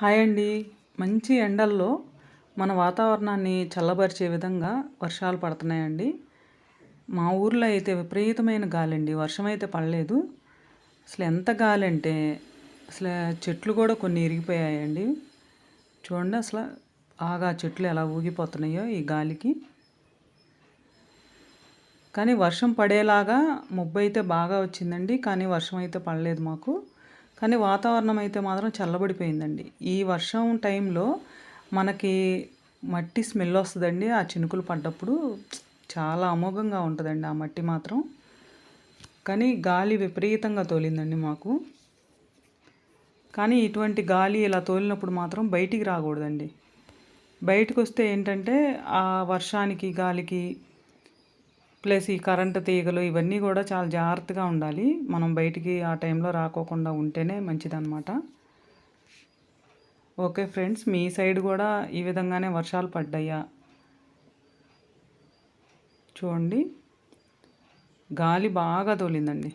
Hi అండి. మంచి ఎండల్లో మన వాతావరణాన్ని చల్లబరిచే విధంగా వర్షాలు పడుతున్నాయండి. మా ఊర్లో అయితే విపరీతమైన గాలి అండి వర్షం అయితే పడలేదు. అసలు ఎంత గాలి అంటే అసలు చెట్లు కూడా కొన్ని ఇరిగిపోయాయండి. చూడండి అసలు బాగా చెట్లు ఎలా ఊగిపోతున్నాయో ఈ గాలికి. కానీ వర్షం పడేలాగా ముబ్బు అయితే బాగా వచ్చిందండి. కానీ వర్షం అయితే పడలేదు మాకు. కానీ వాతావరణం అయితే మాత్రం చల్లబడిపోయిందండి. ఈ వర్షం టైంలో మనకి మట్టి స్మెల్ వస్తుందండి. ఆ చినుకులు పడ్డప్పుడు చాలా అమోఘంగా ఉంటుందండి ఆ మట్టి మాత్రం. కానీ గాలి విపరీతంగా తోలిందండి మాకు. కానీ ఇటువంటి గాలి ఇలా తోలినప్పుడు మాత్రం బయటికి రాకూడదండి. బయటకు వస్తే ఏంటంటే ఆ వర్షానికి గాలికి ప్లస్ ఈ కరెంటు తీగలు ఇవన్నీ కూడా చాలా జాగ్రత్తగా ఉండాలి. మనం బయటికి ఆ టైంలో రాకోకుండా ఉంటేనే మంచిదన్నమాట. ఓకే ఫ్రెండ్స్ మీ సైడ్ కూడా ఈ విధంగానే వర్షాలు పడ్డాయా? చూడండి. గాలి బాగా తోలిందండి.